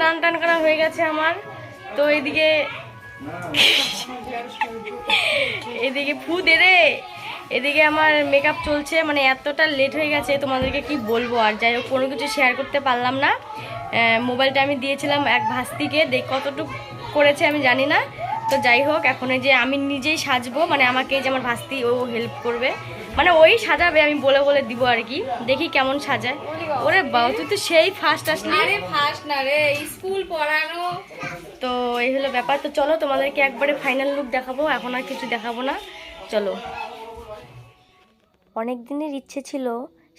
স্নান টান করা হয়ে গেছে আমার। তো এদিকে এদিকে ফু দে রে। এদিকে আমার মেকআপ চলছে মানে এতটা লেট হয়ে গেছে, তোমাদেরকে কি বলব? আর যাই হোক, কোনো কিছু শেয়ার করতে পারলাম না। মোবাইলটা আমি দিয়েছিলাম এক ভাস্তিকে দেখ কতটুকু করেছে আমি জানি না। তো যাই হোক, এখন যে আমি নিজেই সাজবো মানে আমাকে যে আমার ভাস্তি, ও হেল্প করবে। মানে ওই সাজাবে আমি বলে বলে দিব আর কি। দেখি কেমন সাজায়। ওরে বাবা তুই তো সেই ফার্স্ট আসলি। আরে ফার্স্ট না রে স্কুল পড়ানো। তো এই হলো ব্যাপার। তো চলো তোমাদেরকে একবারে ফাইনাল লুক দেখাবো। এখন আর কিছু দেখাবো না। চলো। অনেক দিনের ইচ্ছে ছিল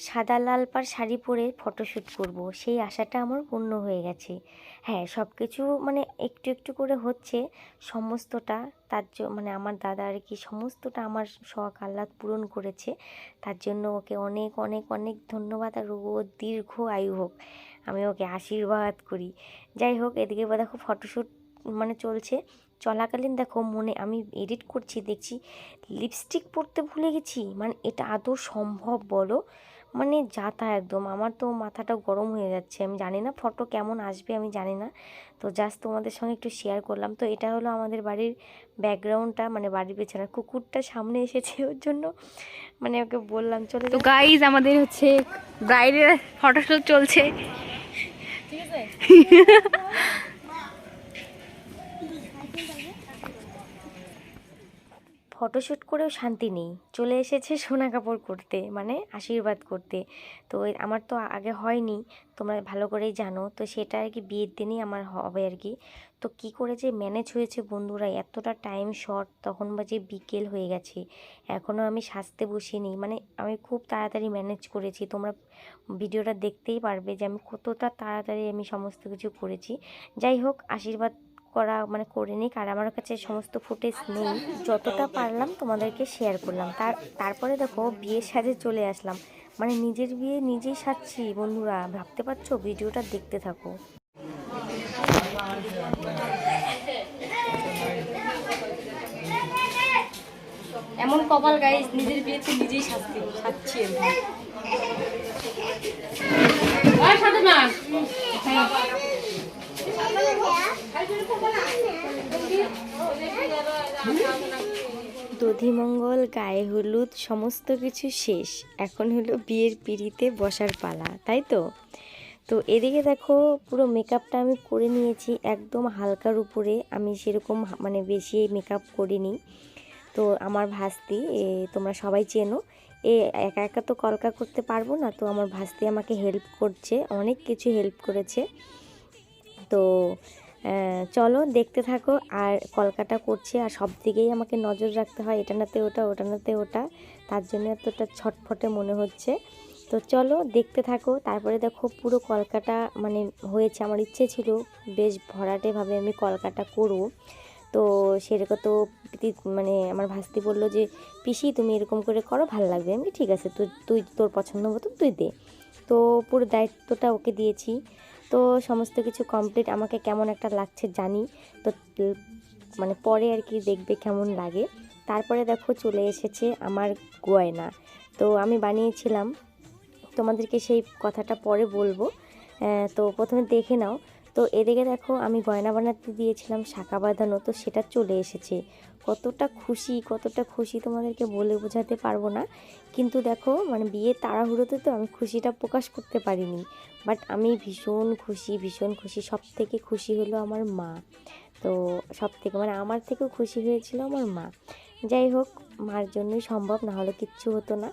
সাদা লাল পাড় শাড়ি পরে ফটোশ্যুট করব। সেই আশাটা আমার পূর্ণ হয়ে গেছে। হ্যাঁ সব কিছু মানে একটু একটু করে হচ্ছে। সমস্তটা তার মানে আমার দাদা আর কি সমস্তটা আমার শখ, আহ্লাদ পূরণ করেছে। তার জন্য ওকে অনেক অনেক অনেক ধন্যবাদ আর ও দীর্ঘ আয়ু হোক। আমি ওকে আশীর্বাদ করি। যাই হোক, এদিকে বা দেখো ফটোশ্যুট মানে চলছে। চলাকালীন দেখো মনে, আমি এডিট করছি, দেখছি লিপস্টিক পরতে ভুলে গেছি। মানে এটা আদৌ সম্ভব বলো? মানে যাতা একদম। আমার তো মাথাটা গরম হয়ে যাচ্ছে। আমি জানি না ফটো কেমন আসবে আমি জানি না। তো জাস্ট তোমাদের সঙ্গে একটু শেয়ার করলাম। তো এটা হলো আমাদের বাড়ির ব্যাকগ্রাউন্ডটা মানে বাড়ির পেছনে কুকুরটা সামনে এসেছে ওর জন্য। মানে ওকে বললাম চলে তো গাইজ আমাদের হচ্ছে ব্রাইডের ফটোশুট চলছে। ফটোশ্যুট করেও শান্তি নেই। চলে এসেছে সোনা কাপড় করতে মানে আশীর্বাদ করতে। তো আমার তো আগে হয়নি, তোমরা ভালো করেই জানো। তো সেটা আর কি বিয়ের দিনই আমার হবে আর কি। তো কি করে যে ম্যানেজ হয়েছে বন্ধুরা, এতটা টাইম শর্ট তখন বাজে বিকেল হয়ে গেছে। এখনও আমি সাজতে বসিনি মানে আমি খুব তাড়াতাড়ি ম্যানেজ করেছি। তোমরা ভিডিওটা দেখতেই পারবে যে আমি কতটা তাড়াতাড়ি আমি সমস্ত কিছু করেছি। যাই হোক, আশীর্বাদ করা মানে করে নিক। আর আমার কাছে সমস্ত ফুটেজ নেই। যতটা পারলাম তোমাদেরকে শেয়ার করলাম। তার তারপরে দেখো বিয়ের সাজে চলে আসলাম। মানে নিজের বিয়ে নিজেই সাজছি বন্ধুরা। ভাবতে পারছ? ভিডিওটা দেখতে থাকো। এমন কপাল গাইস নিজের বিয়েতে নিজেই সাজতে সাজছি দধিমঙ্গল, গায়ে হলুদ, সমস্ত কিছু শেষ। এখন হলো বিয়ের পিড়িতে বসার পালা, তাই তো? তো এদিকে দেখো, পুরো মেকআপটা আমি করে নিয়েছি, একদম হালকার উপরে। আমি সেরকম মানে বেশি মেকআপ করিনি। তো আমার ভাস্তি তোমরা সবাই চেনো, এ, একা একা তো কলকা করতে পারব না, তো আমার ভাস্তি আমাকে হেল্প করছে, অনেক কিছু হেল্প করেছে। তো চলো দেখতে থাকো আর কলকাটা করছে আর সব দিকেই আমাকে নজর রাখতে হয়, এটা নাতে ওটা ওটা নাতে ওটা। তার জন্য এতটা ছটফটে মনে হচ্ছে। তো চলো দেখতে থাকো, তারপরে দেখো পুরো কলকাটা মানে হয়েছে, আমার ইচ্ছে ছিল বেশ ভরাটেভাবে আমি কলকাটা করব। তো সেরকম তো মানে আমার ভাস্তি বলল যে, পিসি, তুমি এরকম করে করো, ভালো লাগবে। আমি ঠিক আছে, তুই তুই তোর পছন্দ মতো তুই দে। তো পুরো দায়িত্বটা ওকে দিয়েছি। তো সমস্ত কিছু কমপ্লিট আমাকে কেমন একটা লাগছে জানি, তো মানে পরে আর কি দেখবে কেমন লাগে। তারপরে দেখো চলে এসেছে আমার গয়না। তো আমি বানিয়েছিলাম। তোমাদেরকে সেই কথাটা পরে বলব। তো প্রথমে দেখে নাও। তো এদিকে দেখো আমি গয়না বানাতে দিয়েছিলাম শাঁখা বাঁধানো, তো সেটা চলে এসেছে। কতটা খুশি কতটা খুশি তোমাদেরকে বলে বোঝাতে পারব না। কিন্তু দেখো মানে বিয়ে তাড়াহুড়োতে তো আমি খুশিটা প্রকাশ করতে পারিনি। বাট আমি ভীষণ খুশি ভীষণ খুশি। সব থেকে খুশি হলো আমার মা। তো সব থেকে মানে আমার থেকেও খুশি হয়েছিল আমার মা। যাই হোক মার জন্যই সম্ভব না হলে কিচ্ছু হতো না।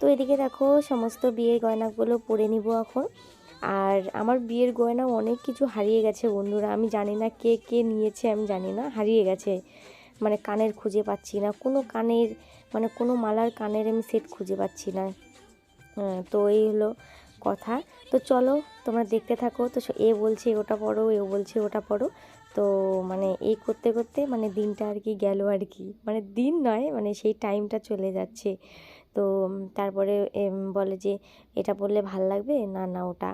তো এদিকে দেখো সমস্ত বিয়ের গয়নাগুলো পরে নিব এখন। আর আমার বিয়ের গয়না অনেক কিছু হারিয়ে গেছে বন্ধুরা। আমি জানি না কে কে নিয়েছে আমি জানি না। হারিয়ে গেছে। মানে কানের খুঁজে পাচ্ছি না। কোনো কানের মানে কোনো মালার কানের আমি সেট খুঁজে পাচ্ছি না। হ্যাঁ, তো এই হলো কথা। তো চলো, তোমরা দেখতে থাকো। তো এ বলছে ওটা পড়ো এ বলছে ওটা পড়ো। তো মানে এই করতে করতে মানে দিনটা আর কি গেল আর কি। মানে দিন নয় মানে সেই টাইমটা চলে যাচ্ছে। তো তারপরে বলে যে এটা পড়লে ভালো লাগবে? না না, ওটা।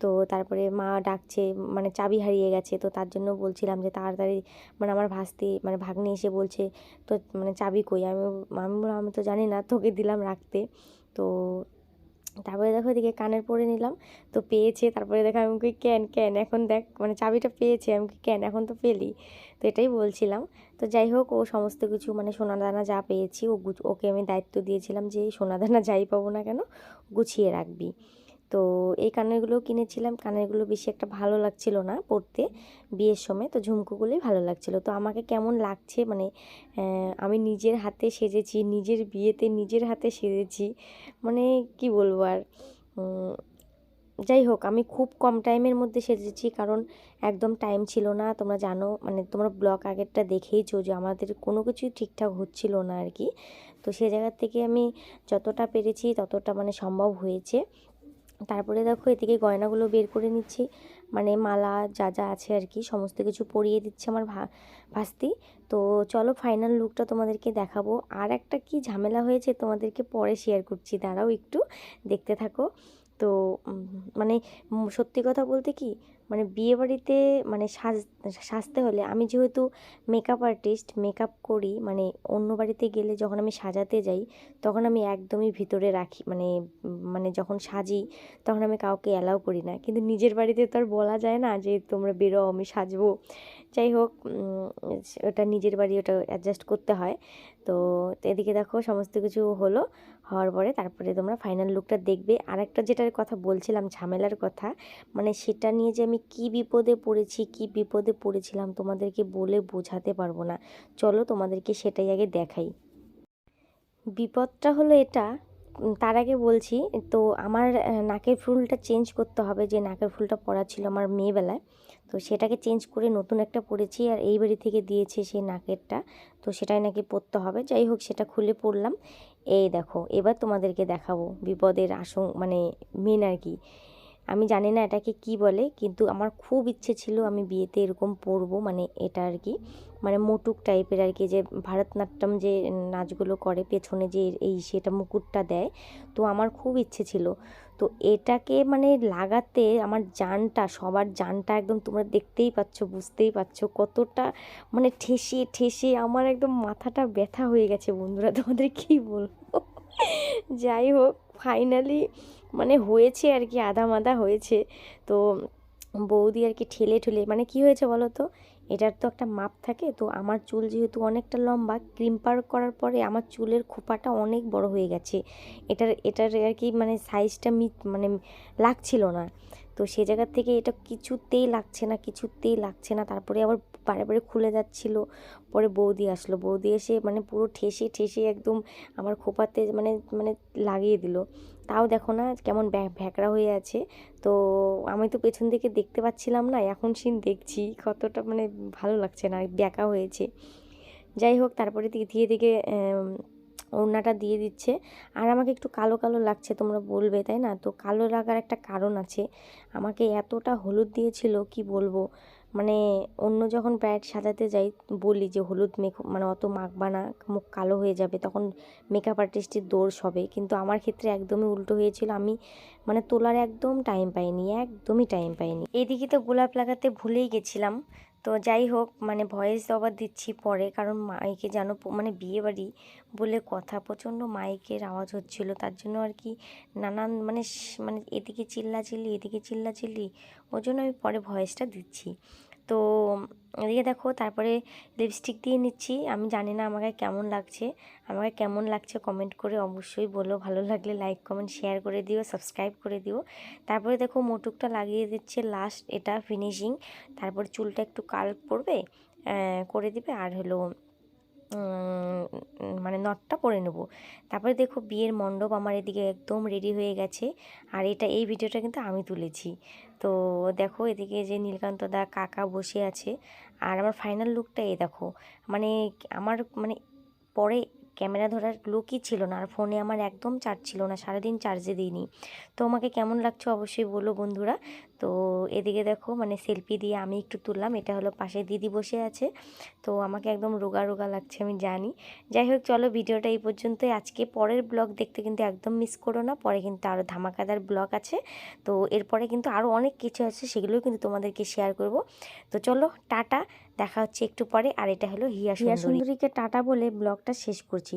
তো তারপরে মা ডাকছে মানে চাবি হারিয়ে গেছে। তো তার জন্য বলছিলাম যে তাড়াতাড়ি মানে আমার ভাস্তি মানে ভাগ্নে এসে বলছে তো মানে চাবি কই? আমি আমি আমি তো জানি না, তোকে দিলাম রাখতে। তো তারপরে দেখো এদিকে কানের পরে নিলাম। তো পেয়েছে, তারপরে দেখো আমি কি ক্যান ক্যান এখন দেখ মানে চাবিটা পেয়েছে, আমি কি ক্যান এখন তো পেলি। তো এটাই বলছিলাম। তো যাই হোক, ও সমস্ত কিছু মানে সোনাদানা যা পেয়েছি, ও ওকে আমি দায়িত্ব দিয়েছিলাম যে সোনাদানা যাই পাবো না কেন, গুছিয়ে রাখবি। তো এই কানেরগুলো কিনেছিলাম। কানেরগুলো বেশি একটা ভালো লাগছিল না পড়তে বিয়ের সময়, তো ঝুমকোগুলোই ভালো লাগছিল। তো আমাকে কেমন লাগছে মানে আমি নিজের হাতে সেজেছি, নিজের বিয়েতে নিজের হাতে সেজেছি মানে কি বলব আর যাই হোক, আমি খুব কম টাইমের মধ্যে সেজেছি কারণ একদম টাইম ছিল না। তোমরা জানো মানে তোমরা ব্লগ আগেরটা দেখেইছো যে আমাদের কোনো কিছুই ঠিকঠাক হচ্ছিল না আর কি। তো সে জায়গার থেকে আমি যতটা পেরেছি ততটা মানে সম্ভব হয়েছে। তারপরে দেখো এদিকে গয়নাগুলো বের করে নিচ্ছি। মানে মালা যা যা আছে আর কি, সমস্ত কিছু পরিয়ে দিচ্ছে আমার ভাস্তি। তো চলো ফাইনাল লুকটা তোমাদেরকে দেখাবো। আর একটা কি ঝামেলা হয়েছে তোমাদেরকে পরে শেয়ার করছি, দাঁড়াও একটু, দেখতে থাকো। তো মানে সত্যি কথা বলতে কি মানে বিয়েবাড়িতে মানে সাজ, সাজতে হলে আমি যেহেতু মেকআপ আর্টিস্ট মেকআপ করি মানে অন্য বাড়িতে গেলে যখন আমি সাজাতে যাই, তখন আমি একদমই ভিতরে রাখি মানে মানে যখন সাজি, তখন আমি কাউকে অ্যালাউ করি না। কিন্তু নিজের বাড়িতে তো আর বলা যায় না যে তোমরা বেরো, আমি সাজবো। যাই হোক ওটা নিজের বাড়ি ওটা অ্যাডজাস্ট করতে হয়। তো এদিকে দেখো সমস্ত কিছু হলো, হওয়ার পরে তারপরে তোমরা ফাইনাল লুকটা দেখবে। আর একটা যেটার কথা বলছিলাম, ঝামেলার কথা মানে সেটা নিয়ে যে আমি কি বিপদে পড়েছি, কি বিপদে পড়েছিলাম তোমাদেরকে বলে বোঝাতে পারব না। চলো তোমাদেরকে সেটাই আগে দেখাই। বিপদটা হলো এটা তার আগে বলছি, তো আমার নাকের ফুলটা চেঞ্জ করতে হবে, যে নাকের ফুলটা পরা ছিল আমার মেয়েবেলায়। তো সেটাকে চেঞ্জ করে নতুন একটা পরেছি আর এই বাড়ি থেকে দিয়েছে সেই নাকেরটা। তো সেটাই নাকি পরতে হবে। যাই হোক, সেটা খুলে পড়লাম এই দেখো, এবার তোমাদেরকে দেখাবো বিপদের আশঙ্ক মানে মেন আর কি। আমি জানি না এটাকে কি বলে, কিন্তু আমার খুব ইচ্ছে ছিল আমি বিয়েতে এরকম পরবো মানে এটা আর কি। মানে মোটুক টাইপের আর কি, যে ভারতনাট্যম যে নাচগুলো করে, পেছনে যে এই সেটা মুকুটটা দেয়, তো আমার খুব ইচ্ছে ছিল। তো এটাকে মানে লাগাতে আমার জানটা, সবার জানটা একদম তোমরা দেখতেই পাচ্ছ, বুঝতেই পারছ কতটা মানে ঠেসে ঠেসে আমার একদম মাথাটা ব্যথা হয়ে গেছে, বন্ধুরা, তোমাদের কি বলব? যাই হোক ফাইনালি মানে হয়েছে আর কি আধা মাদা হয়েছে। তো বৌদি আর কি ঠেলে ঠেলে মানে কি হয়েছে বলো তো এটার তো একটা মাপ থাকে, তো আমার চুল যেহেতু অনেকটা লম্বা ক্রিম্পার করার পরে আমার চুলের খোপাটা অনেক বড় হয়ে গেছে। এটার এটার আর কি মানে সাইজটা মি মানে লাগছিল না। তো সে জায়গার থেকে এটা কিছুতেই লাগছে না, কিছুতেই লাগছে না। তারপরে আবার বারে বারে খুলে যাচ্ছিল। পরে বৌদি আসলো। বৌদি এসে মানে পুরো ঠেসে ঠেসে একদম আমার খোপাতে মানে মানে লাগিয়ে দিল। তাও দেখো না কেমন ভ্যা- ভ্যাকড়া হয়ে আছে। তো আমি তো পেছন দিকে দেখতে পাচ্ছিলাম না এখন সিন দেখছি কতটা মানে ভালো লাগছে না ব্যাকা হয়েছে। যাই হোক তারপরে ধীরে আম, ওড়নাটা দিয়ে দিচ্ছে। আর আমাকে একটু কালো কালো লাগছে, তোমরা বলবে, তাই না? তো কালো লাগার একটা কারণ আছে। আমাকে এতটা হলুদ দিয়েছিল, কি বলব? মানে অন্য যখন ব্রাইড সাজাতে যাই, বলি যে হলুদ মেখ মানে অত মাখবা না, মুখ কালো হয়ে যাবে, তখন মেকআপ আর্টিস্টের দোষ হবে। কিন্তু আমার ক্ষেত্রে একদমই উল্টো হয়েছিল। আমি মানে তোলার একদম টাইম পাইনি, একদমই টাইম পাইনি। এইদিকে তো গোলাপ লাগাতে ভুলেই গেছিলাম। তো যাই হোক মানে ভয়েস আবার দিচ্ছি পরে, কারণ মাইকে যেন মানে বিয়েবাড়ি বলে কথা, প্রচণ্ড মাইকের আওয়াজ হচ্ছিল, তার জন্য আর কি নানান মানে মানে এদিকে চিল্লাচিল্লি এদিকে চিল্লাচিল্লি ওই জন্য আমি পরে ভয়েসটা দিচ্ছি। তো এদিকে দেখো তারপরে লিপস্টিক দিয়ে নিচ্ছি। আমি জানি না আমাকে কেমন লাগছে। আমাকে কেমন লাগছে কমেন্ট করে অবশ্যই বলো। ভালো লাগলে লাইক কমেন্ট শেয়ার করে দিও সাবস্ক্রাইব করে দিও। তারপরে দেখো মোটুকটা লাগিয়ে দিচ্ছে লাস্ট এটা ফিনিশিং তারপর চুলটা একটু কাল পড়বে করে দিবে। আর হলো মানে নটটা পরে নেব। তারপরে দেখো বিয়ের মণ্ডপ আমার এদিকে একদম রেডি হয়ে গেছে। আর এটা, এই ভিডিওটা কিন্তু আমি তুলেছি। তো দেখো এদিকে যে নীলকান্ত দা কাকা বসে আছে। আর আমার ফাইনাল লুকটা এই দেখো। মানে আমার মানে পরে ক্যামেরা ধরার লোকই ছিল না? আর ফোনে আমার একদম চার্জ ছিল না, সারাদিন চার্জে দিইনি। তো আমাকে কেমন লাগছে অবশ্যই বলো বন্ধুরা। তো এদিকে দেখো মানে সেলফি দিয়ে আমি একটু তুললাম, এটা হলো পাশে দিদি বসে আছে। তো আমাকে একদম রোগা রোগা লাগছে, আমি জানি। যাই হোক, চলো ভিডিওটা এই পর্যন্তই। আজকে পরের ব্লগ দেখতে কিন্তু একদম মিস করো না, পরে কিন্তু আরও ধামাকাদার ব্লগ আছে। তো এরপরে কিন্তু আরও অনেক কিছু আছে, সেগুলোও কিন্তু তোমাদেরকে শেয়ার করব। তো চলো, টাটা। দেখা হচ্ছে একটু পরে আর এটা হলো হিয়া সুন্দরীকে টাটা বলে ব্লগটা শেষ করছি।